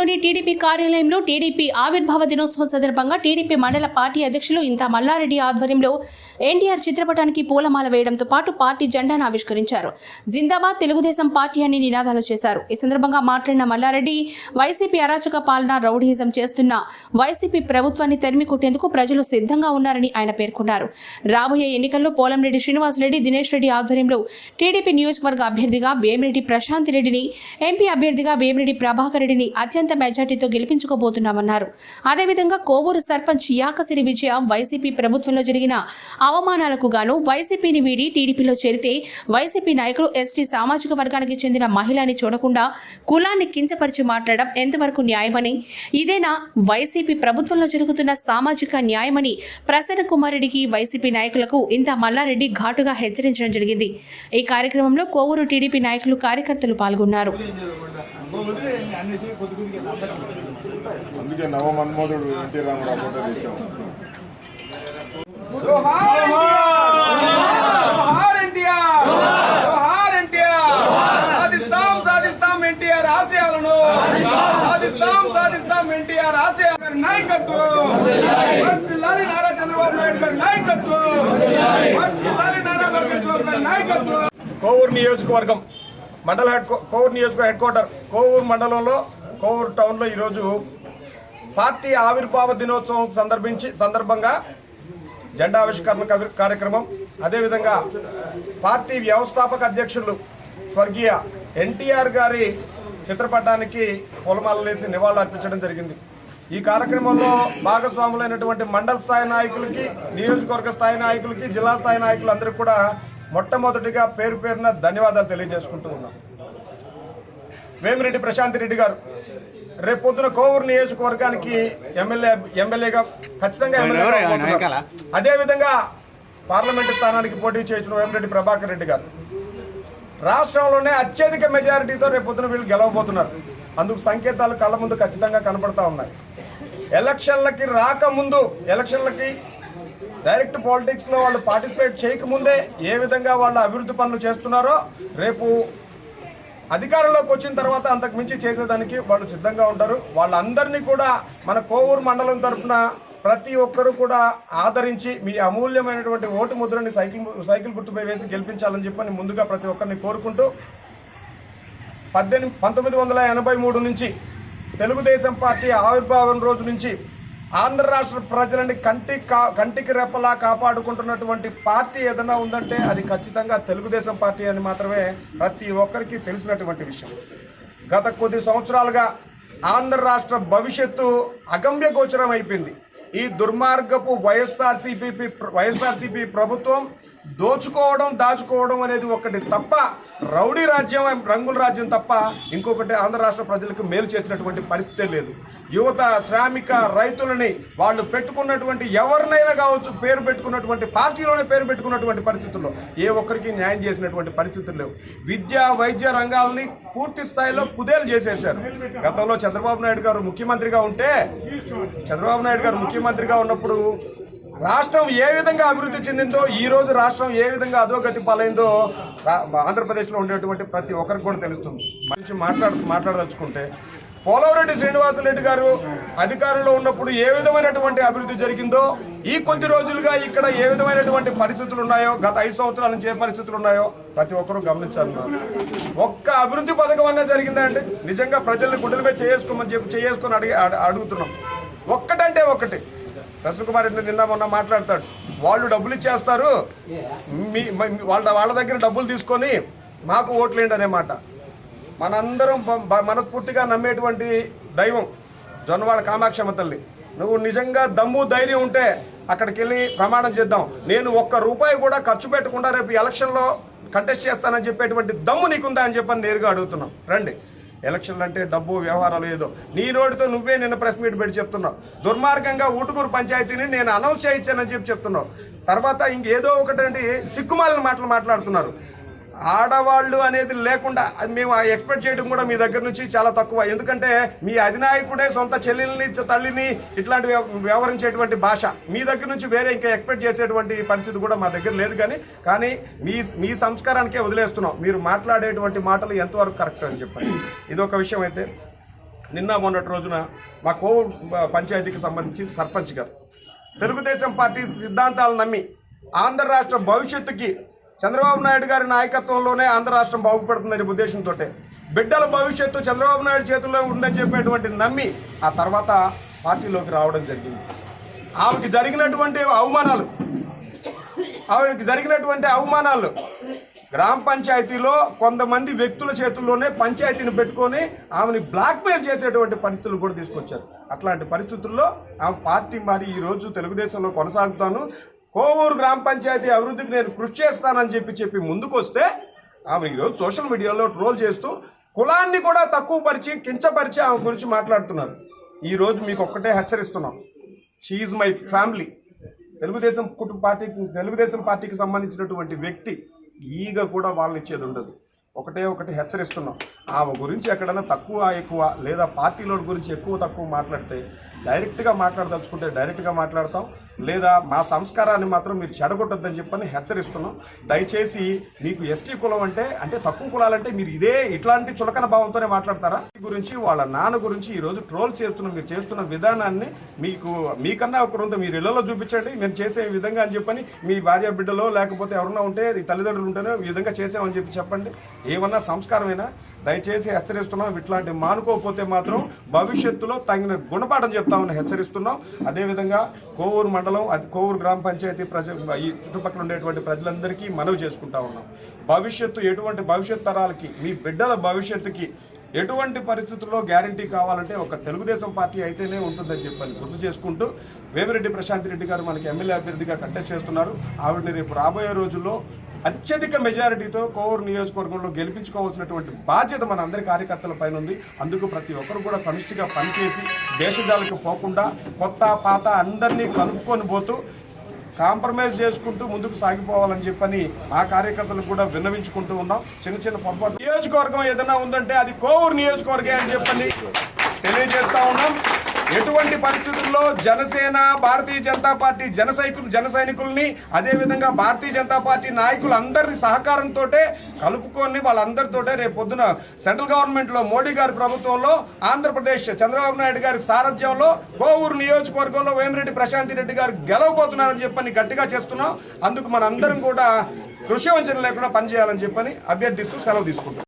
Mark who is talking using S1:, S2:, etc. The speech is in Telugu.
S1: పట్టణంలోని టీడీపీ కార్యాలయంలో టీడీపీ ఆవిర్భావ దినోత్సవం సందర్భంగా టీడీపీ మండల పార్టీ అధ్యక్షులు ఇంత మల్లారెడ్డి ఆధ్వర్యంలో ఎన్టీఆర్ చిత్రపటానికి పూలమాల వేయడంతో పాటు పార్టీ జెండాను ఆవిష్కరించారు. జిందాబాద్ తెలుగుదేశం పార్టీ అని నినాదాలు చేశారు. ఈ సందర్భంగా మాట్లాడిన మల్లారెడ్డి వైసీపీ అరాచక పాలన రౌడీయిజం చేస్తున్న వైసీపీ ప్రభుత్వాన్ని తరిమి కొట్టేందుకు ప్రజలు సిద్ధంగా ఉన్నారని ఆయన పేర్కొన్నారు. రాబోయే ఎన్నికల్లో పోలంరెడ్డి శ్రీనివాసరెడ్డి దినేష్ రెడ్డి ఆధ్వర్యంలో టీడీపీ నియోజకవర్గ అభ్యర్థిగా వేమిరెడ్డి ప్రశాంత్ రెడ్డిని ఎంపీ అభ్యర్థిగా వేమిరెడ్డి ప్రభాకర్ రెడ్డిని అత్యంత మెజార్టీతో గెలిపించుకోబోతున్నామన్నారు. అదేవిధంగా కోవూరు సర్పంచ్ యాకసిరి విజయ వైసీపీ ప్రభుత్వంలో జరిగిన అవమానాలకు గాను వైసీపీని వీడి టీడీపీలో చేరితే వైసీపీ నాయకులు ఎస్టీ సామాజిక వర్గానికి చెందిన మహిళని చూడకుండా కులాన్ని కించపరిచి మాట్లాడడం ఎంతవరకు న్యాయమని ఇదేనా వైసీపీ ప్రభుత్వంలో జరుగుతున్న సామాజిక న్యాయమని ప్రసన్న కుమార్ రెడ్డికి వైసీపీ నాయకులకు ఇంత మల్లారెడ్డి ఘాటుగా హెచ్చరించడం జరిగింది. ఈ కార్యక్రమంలో కోవూరు టీడీపీ నాయకులు కార్యకర్తలు పాల్గొన్నారు.
S2: అందుకే నవ మన్మోదుడు ఎన్టీ
S3: సాధిస్తాం సాధిస్తాం ఎన్టీఆర్ ఆశయాలను! సాధిస్తాం సాధిస్తాం ఎన్టీఆర్ ఆశయాల గారి నాయకత్వం నారా చంద్రబాబు నాయుడు గారి నాయకత్వం! నాయకత్వం! కోవూరు నియోజకవర్గం మండల కోవూరు నియోజకవర్గ హెడ్ క్వార్టర్ కోవూరు మండలంలో కోవూరు టౌన్లో ఈరోజు పార్టీ ఆవిర్భావ దినోత్సవం సందర్భించి సందర్భంగా జెండా ఆవిష్కరణ కవి- కార్యక్రమం. అదేవిధంగా పార్టీ వ్యవస్థాపక అధ్యక్షులు స్వర్గీయ ఎన్టీఆర్ గారి చిత్రపటానికి పూలమాలలేసి నివాళులు అర్పించడం జరిగింది. ఈ కార్యక్రమంలో భాగస్వాములైనటువంటి మండల స్థాయి నాయకులకి నియోజకవర్గ స్థాయి నాయకులకి జిల్లా స్థాయి నాయకులందరికీ కూడా మొట్టమొదటిగా పేరు పేరున ధన్యవాదాలు తెలియజేసుకుంటూ ఉన్నాం. వేమిరెడ్డి ప్రశాంత్ రెడ్డి గారు. రేపు పొద్దున కోవూరు నియోజకవర్గానికి ఎమ్మెల్యే ఎమ్మెల్యేగా ఖచ్చితంగా ఎమ్మెల్యేగా. అదేవిధంగా పార్లమెంటు స్థానానికి పోటీ చేసిన వేమిరెడ్డి ప్రభాకర్ రెడ్డి గారు. రాష్ట్రంలోనే అత్యధిక మెజారిటీతో రేపు పొద్దున వీళ్ళు గెలవబోతున్నారు. అందుకు సంకేతాలు కళ్ళ ముందు ఖచ్చితంగా కనపడతా ఉన్నాయి. ఎలక్షన్లకి రాకముందు ఎలక్షన్లకి డైరెక్ట్ పాలిటిక్స్లో వాళ్ళు పార్టిసిపేట్ చేయకముందే ఏ విధంగా వాళ్ళ అభివృద్ధి పనులు చేస్తున్నారో రేపు అధికారంలోకి వచ్చిన తర్వాత అంతకు మించి చేసేదానికి వాళ్ళు సిద్ధంగా ఉంటారు. వాళ్ళందరినీ కూడా మన కోవూరు మండలం తరఫున ప్రతి ఒక్కరూ కూడా ఆదరించి మీ అమూల్యమైనటువంటి ఓటు ముద్రని సైకిల్ సైకిల్ గుర్తుపై వేసి గెలిపించాలని చెప్పని ముందుగా ప్రతి ఒక్కరిని కోరుకుంటూ పద్దెనిమిది పంతొమ్మిది వందల ఎనభై మూడు నుంచి తెలుగుదేశం పార్టీ ఆవిర్భావం రోజు నుంచి ఆంధ్ర రాష్ట్ర ప్రజలని కంటి కా కంటికి రెప్పలా కాపాడుకుంటున్నటువంటి పార్టీ ఏదైనా ఉందంటే అది ఖచ్చితంగా తెలుగుదేశం పార్టీ అని మాత్రమే ప్రతి ఒక్కరికి తెలిసినటువంటి విషయం. గత కొద్ది సంవత్సరాలుగా ఆంధ్ర రాష్ట్ర భవిష్యత్తు అగమ్య గోచరం అయిపోయింది. ఈ దుర్మార్గపు వైఎస్ఆర్సీపీ వైఎస్ఆర్సీపీ ప్రభుత్వం దోచుకోవడం దాచుకోవడం అనేది ఒకటి తప్ప రౌడీ రాజ్యం రంగుల రాజ్యం తప్ప ఇంకొకటి ఆంధ్ర రాష్ట్ర ప్రజలకు మేలు చేసినటువంటి పరిస్థితే లేదు. యువత శ్రామిక రైతులని వాళ్ళు పెట్టుకున్నటువంటి ఎవరినైనా కావచ్చు పేరు పెట్టుకున్నటువంటి పార్టీలోనే పేరు పెట్టుకున్నటువంటి పరిస్థితుల్లో ఏ ఒక్కరికి న్యాయం చేసినటువంటి పరిస్థితులు లేవు. విద్య వైద్య రంగాలని పూర్తి స్థాయిలో కుదేలు చేసేశారు. గతంలో చంద్రబాబు నాయుడు గారు ముఖ్యమంత్రిగా ఉంటే చంద్రబాబు నాయుడు గారు ముఖ్యమంత్రిగా ఉన్నప్పుడు రాష్ట్రం ఏ విధంగా అభివృద్ధి చెందిందో ఈ రోజు రాష్ట్రం ఏ విధంగా అధోగతి పాలైందో ఆంధ్రప్రదేశ్లో ఉండేటువంటి ప్రతి ఒక్కరికి కూడా తెలుస్తుంది. మంచి మాట్లాడ మాట్లాడదలుచుకుంటే పోలవరెడ్డి శ్రీనివాసరెడ్డి గారు అధికారంలో ఉన్నప్పుడు ఏ విధమైనటువంటి అభివృద్ధి జరిగిందో ఈ కొద్ది రోజులుగా ఇక్కడ ఏ విధమైనటువంటి పరిస్థితులు ఉన్నాయో గత ఐదు సంవత్సరాల నుంచి ఏ పరిస్థితులు ఉన్నాయో ప్రతి ఒక్కరూ గమనించాలన్నారు ఒక్క అభివృద్ధి పథకం అన్నా జరిగిందంటే నిజంగా ప్రజల్ని గుడ్డలపై చేసుకోమని చెప్పి చేసుకొని అడిగి అడుగుతున్నాం. ఒక్కటంటే ఒక్కటి. కుమార్ రెడ్డి నిన్న మొన్న మాట్లాడతాడు? వాళ్ళు డబ్బులు ఇచ్చేస్తారు. మీ వాళ్ళ వాళ్ళ దగ్గర డబ్బులు తీసుకొని మాకు ఓట్లేండి అనేమాట మనందరం మనస్ఫూర్తిగా నమ్మేటువంటి దైవం జొన్నవాడ కామాక్షమ్మ తల్లి. నువ్వు నిజంగా దమ్ము ధైర్యం ఉంటే అక్కడికి వెళ్ళి ప్రమాణం చేద్దాం. నేను ఒక్క రూపాయి కూడా ఖర్చు పెట్టకుండా రేపు ఎలక్షన్లో కంటెస్ట్ చేస్తానని చెప్పేటువంటి దమ్ము నీకుందా అని చెప్పని నేరుగా అడుగుతున్నాం. రండి. ఎలక్షన్లు అంటే డబ్బు వ్యవహారాలు ఏదో. నీ నోటితో నువ్వే నిన్న ప్రెస్ మీట్ పెట్టి చెప్తున్నావు. దుర్మార్గంగా ఊటుకూరు పంచాయతీని నేను అనౌన్స్ చేయించానని చెప్పి చెప్తున్నావు. తర్వాత ఇంకేదో ఒకటి సిగ్గుమాలిన మాటలు మాట్లాడుతున్నారు. ఆడవాళ్ళు అనేది లేకుండా అది మేము ఎక్స్పెక్ట్ చేయడం కూడా మీ దగ్గర నుంచి చాలా తక్కువ. ఎందుకంటే మీ అధినాయకుడే సొంత చెల్లెల్ని తల్లిని ఇట్లాంటి వ్యవ- వ్యవహరించేటువంటి భాష. మీ దగ్గర నుంచి వేరే ఇంకా ఎక్స్పెక్ట్ చేసేటువంటి పరిస్థితి కూడా మా దగ్గర లేదు కానీ కానీ మీ మీ సంస్కారానికే వదిలేస్తున్నాం. మీరు మాట్లాడేటువంటి మాటలు ఎంతవరకు కరెక్ట్ అని చెప్పండి. ఇది ఒక విషయం అయితే. నిన్న మొన్నటి రోజున మా కోవిడ్ పంచాయతీకి సంబంధించి సర్పంచ్ గారు. తెలుగుదేశం పార్టీ సిద్ధాంతాలు నమ్మి ఆంధ్ర రాష్ట్ర భవిష్యత్తుకి చంద్రబాబు నాయుడు గారి నాయకత్వంలోనే ఆంధ్ర రాష్ట్రం బాగుపడుతుందనే ఉద్దేశంతో బిడ్డల భవిష్యత్తు చంద్రబాబు నాయుడు చేతుల్లో ఉందని చెప్పేటువంటి నమ్మి ఆ తర్వాత పార్టీలోకి రావడం జరిగింది. ఆమెకి జరిగినటువంటి అవమానాలు ఆవిడకి జరిగినటువంటి అవమానాలు గ్రామ పంచాయతీలో కొంతమంది వ్యక్తుల చేతుల్లోనే పంచాయతీని పెట్టుకొని ఆమెని బ్లాక్మెయిల్ చేసేటువంటి పరిస్థితులు కూడా తీసుకొచ్చారు. అట్లాంటి పరిస్థితుల్లో ఆమె పార్టీ మరి ఈరోజు తెలుగుదేశంలో కొనసాగుతాను. కోవూరు గ్రామ పంచాయతీ అభివృద్ధికి నేను కృషి చేస్తానని చెప్పి చెప్పి ముందుకొస్తే ఆమె ఈరోజు సోషల్ మీడియాలో ట్రోల్ చేస్తూ కులాన్ని కూడా తక్కువ పరిచి కించపరిచి ఆమె గురించి మాట్లాడుతున్నారు. ఈ రోజు మీకు ఒక్కటే హెచ్చరిస్తున్నాం. షీఈ్ మై ఫ్యామిలీ తెలుగుదేశం కుటుంబ పార్టీకి తెలుగుదేశం పార్టీకి సంబంధించినటువంటి వ్యక్తి ఈగ కూడా వాళ్ళని ఇచ్చేది ఉండదు. ఒకటే ఒకటి హెచ్చరిస్తున్నాం. ఆమె గురించి ఎక్కడైనా తక్కువ ఎక్కువ లేదా పార్టీలో గురించి ఎక్కువ తక్కువ మాట్లాడితే డైరెక్ట్గా మాట్లాడదలుచుకుంటే డైరెక్ట్గా మాట్లాడతాం. లేదా మా సంస్కారాన్ని మాత్రం మీరు చెడగొట్టద్దని చెప్పని హెచ్చరిస్తున్నాం. దయచేసి మీకు ఎస్టీ కులం అంటే అంటే తక్కువ కులాలంటే మీరు ఇదే ఇట్లాంటి చులకన భావంతోనే మాట్లాడతారా? గురించి వాళ్ళ నాన్న గురించి ఈరోజు ట్రోల్ చేస్తున్న మీరు చేస్తున్న విధానాన్ని మీకు మీకన్నా ఒక రొంత మీరు ఇళ్ళలో చూపించండి. మేము చేసే విధంగా అని చెప్పని మీ భార్య బిడ్డలో లేకపోతే ఎవరన్నా ఉంటే తల్లిదండ్రులు ఉంటేనే ఈ విధంగా చేసామని చెప్పి చెప్పండి. ఏమన్నా సంస్కారమైనా? దయచేసి హెచ్చరిస్తున్నాం. ఇట్లాంటి మానుకోకపోతే మాత్రం భవిష్యత్తులో తగిన గుణపాఠం చెప్తామని హెచ్చరిస్తున్నాం. అదేవిధంగా కోవూరు మండలం అది కోవూరు గ్రామ పంచాయతీ ప్రజ ఈ చుట్టుపక్కల ఉండేటువంటి ప్రజలందరికీ మనవి చేసుకుంటా ఉన్నాం. భవిష్యత్తు ఎటువంటి భవిష్యత్ తరాలకి మీ బిడ్డల భవిష్యత్తుకి ఎటువంటి పరిస్థితుల్లో గ్యారంటీ కావాలంటే ఒక తెలుగుదేశం పార్టీ అయితేనే ఉంటుందని చెప్పని గుర్తు చేసుకుంటూ వేమిరెడ్డి ప్రశాంత్ రెడ్డి గారు మనకి ఎమ్మెల్యే అభ్యర్థిగా కంటెస్ట్ చేస్తున్నారు. ఆవిడని రేపు రాబోయే రోజుల్లో అత్యధిక మెజారిటీతో కోవూరు నియోజకవర్గంలో గెలిపించుకోవాల్సినటువంటి బాధ్యత మన అందరి కార్యకర్తల పైన ఉంది. అందుకు ప్రతి ఒక్కరు కూడా సమిష్టిగా పనిచేసి దేశజాలకు పోకుండా కొత్త పాత అందరినీ కలుపుకొని పోతూ కాంప్రమైజ్ చేసుకుంటూ ముందుకు సాగిపోవాలని చెప్పని ఆ కార్యకర్తలకు కూడా విన్నవించుకుంటూ ఉన్నాం. చిన్న చిన్న పొరపాటు. నియోజకవర్గం ఏదైనా ఉందంటే అది కోవూరు నియోజకవర్గం అని చెప్పని తెలియజేస్తా ఉన్నాం. ఎటువంటి పరిస్థితుల్లో జనసేన భారతీయ జనతా పార్టీ జన సైకులు జన సైనికుల్ని అదేవిధంగా భారతీయ జనతా పార్టీ నాయకులందరి సహకారంతో కలుపుకొని వాళ్ళందరితోటే రేపు పొద్దున సెంట్రల్ గవర్నమెంట్లో మోడీ గారి ప్రభుత్వంలో ఆంధ్రప్రదేశ్ చంద్రబాబు నాయుడు గారి సారథ్యంలో కోవూరు నియోజకవర్గంలో వేమిరెడ్డి ప్రశాంతి రెడ్డి గారు గెలవబోతున్నారని చెప్పని గట్టిగా చేస్తున్నాం. అందుకు మనందరం కూడా కృషి వంచన లేకుండా పనిచేయాలని చెప్పని అభ్యర్థిస్తూ సెలవు తీసుకుంటాం